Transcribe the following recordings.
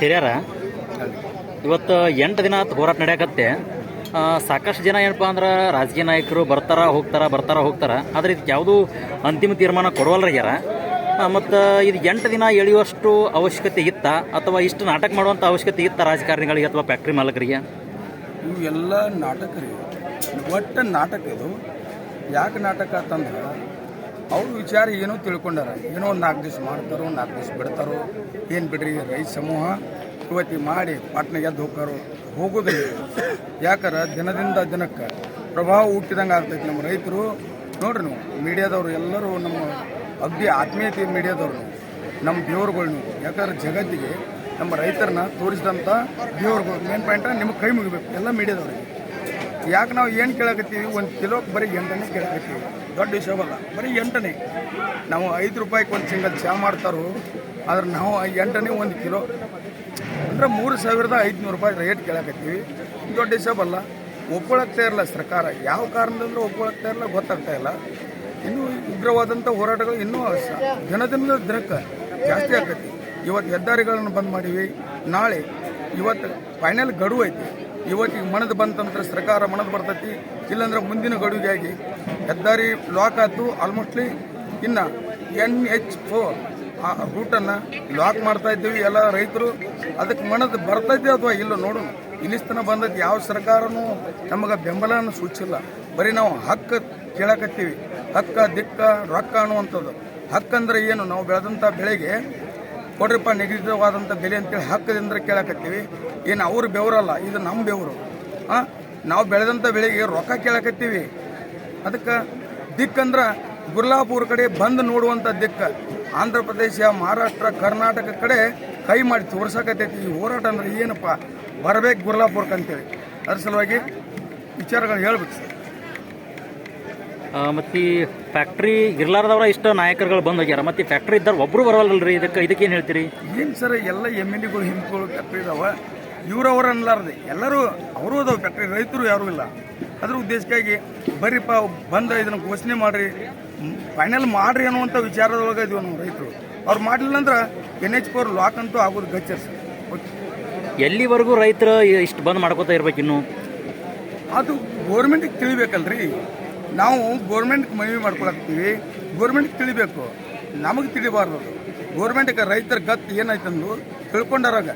ಹಿರಿಯರ, ಇವತ್ತು ಎಂಟು ದಿನ ಆತು ಹೋರಾಟ ನಡೆಯಕತ್ತೆ. ಸಾಕಷ್ಟು ಜನ ಏನಪ್ಪ ಅಂದ್ರೆ ರಾಜಕೀಯ ನಾಯಕರು ಬರ್ತಾರ, ಹೋಗ್ತಾರ ಬರ್ತಾರ, ಹೋಗ್ತಾರ. ಆದ್ರೆ ಇದಕ್ಕೆ ಯಾವುದೂ ಅಂತಿಮ ತೀರ್ಮಾನ ಕೊಡವಲ್ರಾಗ್ಯಾರ ಮತ್ತು ಇದು ಎಂಟು ದಿನ ಎಳೆಯುವಷ್ಟು ಅವಶ್ಯಕತೆ ಇತ್ತ? ಅಥವಾ ಇಷ್ಟು ನಾಟಕ ಮಾಡುವಂಥ ಅವಶ್ಯಕತೆ ಇತ್ತ ರಾಜಕಾರಣಿಗಳಿಗೆ ಅಥವಾ ಫ್ಯಾಕ್ಟ್ರಿ ಮಾಲಕರಿಗೆ? ಇವೆಲ್ಲ ನಾಟಕ ರೀ. ಒಟ್ಟು ನಾಟಕ ಇದು. ಯಾಕೆ ನಾಟಕ ಅಂತಂದ್ರೆ ಅವ್ರ ವಿಚಾರ ಏನೋ ತಿಳ್ಕೊಂಡಾರ. ಏನೋ ಒಂದು ನಾಲ್ಕು ದಿವಸ ಮಾಡ್ತಾರೋ, ನಾಲ್ಕು ದಿವಸ ಬಿಡ್ತಾರೋ, ಏನು ಬಿಡ್ರಿ ರೈತ ಸಮೂಹ? ಇವತ್ತಿ ಮಾಡಿ ಪಾಟ್ನ ಎದ್ದು ಹೋಗ್ತಾರೋ? ಹೋಗೋದಿಲ್ಲ. ಯಾಕಂದ್ರೆ ದಿನದಿಂದ ದಿನಕ್ಕೆ ಪ್ರಭಾವ ಹುಟ್ಟಿದಂಗೆ ಆಗ್ತೈತಿ ನಮ್ಮ ರೈತರು. ನೋಡ್ರಿ ನೀವು, ಮೀಡಿಯಾದವರು ಎಲ್ಲರೂ ನಮ್ಮ ಅಗ್ದಿ ಆತ್ಮೀಯತೆ ಮೀಡಿಯಾದವ್ರು ನಮ್ಮ ದೇವ್ರುಗಳ್ನು ಯಾಕಂದ್ರೆ ಜಗತ್ತಿಗೆ ನಮ್ಮ ರೈತರನ್ನ ತೋರಿಸಿದಂಥ ದೇವ್ರುಗಳು. ಮೇನ್ ಪಾಯಿಂಟ್ ನಿಮಗೆ ಕೈ ಮುಗಿಬೇಕು. ಎಲ್ಲ ಮೀಡಿಯಾದವ್ರಿಗೆ. ಯಾಕೆ ನಾವು ಏನು ಕೇಳಕತ್ತೀವಿ? ಒಂದು ಕಿಲೋಕ್ಕೆ ಬರೀ ಎಂಟನೇ ಕೇಳಕತ್ತೀವಿ. ದೊಡ್ಡ ವಿಷಯವಲ್ಲ, ಬರೀ ಎಂಟನೇ. ನಾವು ಐದು ರೂಪಾಯಿಗೆ ಒಂದು ಸಿಂಗಲ್ ಚಹಾ ಮಾಡ್ತಾರೋ, ಆದ್ರೆ ನಾವು ಎಂಟನೇ ಒಂದು ಕಿಲೋ. ಅಂದ್ರೆ ಮೂರು ಸಾವಿರದ ಐದುನೂರು ರೂಪಾಯಿ ರೇಟ್ ಕೇಳಕತ್ತೀವಿ. ದೊಡ್ಡ ವಿಷಯವಲ್ಲ ಒಪ್ಕೊಳಕ್ತಾ ಇರಲ್ಲ ಸರ್ಕಾರ. ಯಾವ ಕಾರಣದಿಂದ ಒಪ್ಕೊಳಕ್ತಾ ಇರಲ್ಲ ಗೊತ್ತಾಗ್ತಾ ಇಲ್ಲ. ಇನ್ನೂ ಉಗ್ರವಾದಂಥ ಹೋರಾಟಗಳು ಇನ್ನೂ ದಿನದಿಂದ ದಿನಕ್ಕೆ ಜಾಸ್ತಿ ಆಕೈತಿ ಇವತ್ತು ಹೆದ್ದಾರಿಗಳನ್ನು ಬಂದ್ ಮಾಡೀವಿ. ನಾಳೆ ಇವತ್ತು ಫೈನಲ್ ಗಡುವು ಐತಿ. ಇವತ್ತಿಗೆ ಮಣದ್ ಬಂತಂದ್ರೆ ಸರ್ಕಾರ ಮಣದ್ ಬರ್ತೈತಿ. ಇಲ್ಲಾಂದ್ರೆ ಮುಂದಿನ ಗಡುವಿಗಾಗಿ ಹೆದ್ದಾರಿ ಲಾಕ್ ಆಯ್ತು. ಆಲ್ಮೋಸ್ಟ್ಲಿ ಇನ್ನು ಎನ್ ಎಚ್ ಫೋರ್ ಆ ರೂಟನ್ನು ಲಾಕ್ ಮಾಡ್ತಾ ಇದ್ದೀವಿ. ಎಲ್ಲ ರೈತರು ಅದಕ್ಕೆ ಮಣದ್ ಬರ್ತೈತಿ ಅಥವಾ ಇಲ್ಲ ನೋಡು ಇಲ್ಲಿಸ್ತನ ಬಂದದ್ದು ಯಾವ ಸರ್ಕಾರನೂ ನಮಗೆ ಬೆಂಬಲನ ಸೂಚಿಸಿಲ್ಲ. ಬರೀ ನಾವು ಹಕ್ಕು ಕೇಳಕತ್ತೀವಿ. ಹಕ್ಕ ದಿಕ್ಕ ರೊಕ್ಕ ಅನ್ನುವಂಥದ್ದು. ಹಕ್ಕಂದ್ರೆ ಏನು? ನಾವು ಬೆಳೆದಂಥ ಬೆಳೆಗೆ ಕೊಡ್ರಿಪ್ಪ ನಿಗದಿತವಾದಂಥ ಬೆಲೆ ಅಂತೇಳಿ ಹಕ್ಕದಿಂದ ಕೇಳಕತ್ತೀವಿ. ಏನು ಅವ್ರ ಬೆವರಲ್ಲ, ಇದು ನಮ್ಮ ಬೆವರು. ಹಾಂ ನಾವು ಬೆಳೆದಂಥ ಬೆಳೆಗೆ ರೊಕ್ಕ ಕೇಳಕತ್ತೀವಿ. ಅದಕ್ಕೆ ದಿಕ್ಕಂದ್ರೆ ಗುರ್ಲಾಪುರ ಕಡೆ ಬಂದು ನೋಡುವಂಥ ದಿಕ್ಕ ಆಂಧ್ರ ಪ್ರದೇಶ, ಮಹಾರಾಷ್ಟ್ರ, ಕರ್ನಾಟಕ ಕಡೆ ಕೈ ಮಾಡಿ ತೋರ್ಸಕತ್ತೈತಿ. ಈ ಹೋರಾಟ ಅಂದ್ರೆ ಏನಪ್ಪ? ಬರಬೇಕು ಗುರ್ಲಾಪುರಕ್ಕೆ ಅಂತೇಳಿ. ಅದ್ರ ಸಲುವಾಗಿ ವಿಚಾರಗಳು ಹೇಳ್ಬೇಕು ಸರ್. ಮತ್ತು ಈ ಫ್ಯಾಕ್ಟ್ರಿ ಇರ್ಲಾರ್ದವ್ರ ಇಷ್ಟ ನಾಯಕರುಗಳು ಬಂದು ಹೋಗ್ಯಾರ. ಮತ್ತು ಈ ಫ್ಯಾಕ್ಟ್ರಿ ಇದ್ದಾರೆ ಒಬ್ಬರು ಬರವಲ್ರಿ ಇದಕ್ಕೆ ಇದಕ್ಕೇನು ಹೇಳ್ತೀರಿ? ಏನು ಸರ್ ಎಲ್ಲ ಎಂ ಎಲ್ ಎಗಳು ಹಿಂಪ್ಗಳು ಫ್ಯಾಕ್ಟ್ರಿ ಇದಾವ. ಇವ್ರವ್ರ ಅನ್ಲಾರ್ದೆ. ಎಲ್ಲರೂ ಅವರು ಅದಾವೆ ಫ್ಯಾಕ್ಟ್ರಿ ರೈತರು ಯಾರೂ ಇಲ್ಲ. ಅದ್ರ ಉದ್ದೇಶಕ್ಕಾಗಿ ಬರ್ರಿಪ್ಪ ಬಂದ ಇದನ್ನು ಘೋಷಣೆ ಮಾಡಿರಿ. ಫೈನಲ್ ಮಾಡಿರಿ ಅನ್ನುವಂಥ ವಿಚಾರದೊಳಗೆ ಇದೀವಿ ನಾವು ರೈತರು. ಅವ್ರು ಮಾಡಲಿಲ್ಲ ಅಂದ್ರೆ ಎನ್ ಎಚ್ ಫೋರ್ ಲಾಕ್ ಅಂತೂ ಆಗೋದು ಗಚ್ಚರ್ ಸರ್. ಓಕೆ ಎಲ್ಲಿವರೆಗೂ ರೈತರು ಇಷ್ಟು ಬಂದ್ ಮಾಡ್ಕೋತಾ ಇರ್ಬೇಕು ಇನ್ನು? ಅದು ಗೋರ್ಮೆಂಟಿಗೆ ತಿಳಿಬೇಕಲ್ರಿ. ನಾವು ಗೋರ್ಮೆಂಟ್ಗೆ ಮನವಿ ಮಾಡ್ಕೊಳಕ್ತೀವಿ. ಗೋರ್ಮೆಂಟ್ಗೆ ತಿಳಿಬೇಕು. ನಮಗೆ ತಿಳಿಬಾರ್ದು ಗೋರ್ಮೆಂಟ್ಗೆ ರೈತರ ಗತ್ತು ಏನಾಯ್ತಂದು ತಿಳ್ಕೊಂಡಾರಾಗ.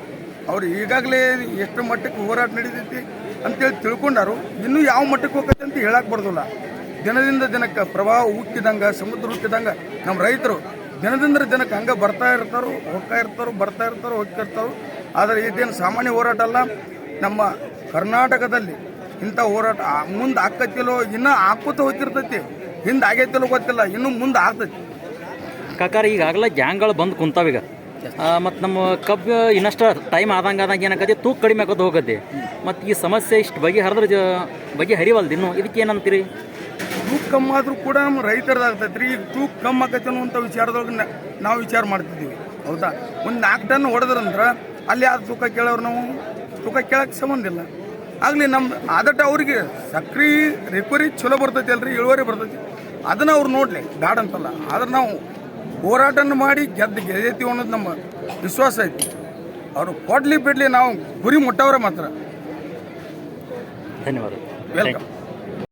ಅವ್ರು ಈಗಾಗಲೇ ಎಷ್ಟು ಮಟ್ಟಕ್ಕೆ ಹೋರಾಟ ನಡೀತೈತಿ ಅಂತೇಳಿ ತಿಳ್ಕೊಂಡಾರು. ಇನ್ನೂ ಯಾವ ಮಟ್ಟಕ್ಕೆ ಹೋಗತ್ತೆ ಅಂತ ಹೇಳಕ್ ಬರ್ದಿಲ್ಲ. ದಿನದಿಂದ ದಿನಕ್ಕೆ ಪ್ರವಾಹ ಹುಟ್ಟಿದಂಗೆ, ಸಮುದ್ರ ಹುಟ್ಟಿದಂಗೆ ನಮ್ಮ ರೈತರು ದಿನದಿಂದ ದಿನಕ್ಕೆ ಹಂಗೆ ಬರ್ತಾ ಇರ್ತಾರೋ, ಹೋಗ್ತಾ ಇರ್ತಾರೋ, ಬರ್ತಾ ಇರ್ತಾರೋ, ಹೋಗ್ತಾ ಇರ್ತಾರೋ. ಆದರೆ ಇದೇನು ಸಾಮಾನ್ಯ ಹೋರಾಟ ಅಲ್ಲ. ನಮ್ಮ ಕರ್ನಾಟಕದಲ್ಲಿ ಇಂಥ ಹೋರಾಟ ಮುಂದೆ ಆಕತ್ತಿಲ್ಲೋ ಇನ್ನೂ ಆಕೋತ ಹೋಗ್ತಿರ್ತೈತಿ. ಹಿಂದೆ ಆಗೈತಿಲ್ಲೋ ಗೊತ್ತಿಲ್ಲ ಇನ್ನು ಮುಂದೆ ಆಗ್ತೈತಿ. ಕಾಕಾರ ಈಗಾಗಲೇ ಗ್ಯಾಂಗ್ಗಳು ಬಂದು ಕುಂತಾವೀಗ ಮತ್ತು ನಮ್ಮ ಕಬ್ಬು ಇನ್ನಷ್ಟು ಟೈಮ್ ಆದಂಗೆ ಆದಂಗೆ ಏನಾಗತ್ತೆ ತೂಕ ಕಡಿಮೆ ಆಗೋದು ಹೋಗತ್ತೆ. ಮತ್ತು ಈ ಸಮಸ್ಯೆ ಇಷ್ಟು ಬಗೆಹರಿದ್ರೆ ಜ ಬಗೆಹರಿವಲ್ದು ಇನ್ನು ಇದಕ್ಕೆ ಏನಂತೀರಿ? ತೂಕ ಕಮ್ಮಿ ಆದರೂ ಕೂಡ ನಮ್ಮ ರೈತರದಾಗ್ತೈತಿ ರೀ ಈಗ ತೂಕ ಕಮ್ಮಿ ಆಗತ್ತೆ ಅನ್ನುವಂಥ ವಿಚಾರದೊಳಗೆ ನಾವು ವಿಚಾರ ಮಾಡ್ತಿದ್ದೀವಿ. ಹೌದಾ? ಒಂದು ನಾಲ್ಕು ಟನ್ ಹೊಡೆದ್ರಂದ್ರೆ ಅಲ್ಲಿ ಯಾರು ತೂಕ ಕೇಳೋರು ನಾವು? ತೂಕ ಕೇಳಕ್ಕೆ ಸಂಬಂಧ ಇಲ್ಲ. ಆಗಲಿ ನಮ್ಮ ಆದಟ್ಟು ಅವ್ರಿಗೆ ಸಕ್ರಿ ರಿಕ್ವರಿ ಚಲೋ ಬರ್ತೈತಿ ಅಲ್ರಿ ಇಳುವರಿ ಬರ್ತೈತಿ. ಅದನ್ನು ಅವ್ರು ನೋಡಲಿ ಬ್ಯಾಡ ಅಂತಲ್ಲ. ಆದ್ರೆ ನಾವು ಹೋರಾಟನ ಮಾಡಿ ಗೆದ್ದು ಗೆದ್ದೀವಿ ಅನ್ನೋದು ನಮ್ಮ ವಿಶ್ವಾಸ ಐತಿ. ಅವರು ಕೊಡ್ಲಿ ಬಿಡಲಿ ನಾವು ಗುರಿ ಮುಟ್ಟವ್ರೆ ಮಾತ್ರ. ಧನ್ಯವಾದ ವೆಲ್ಕಮ್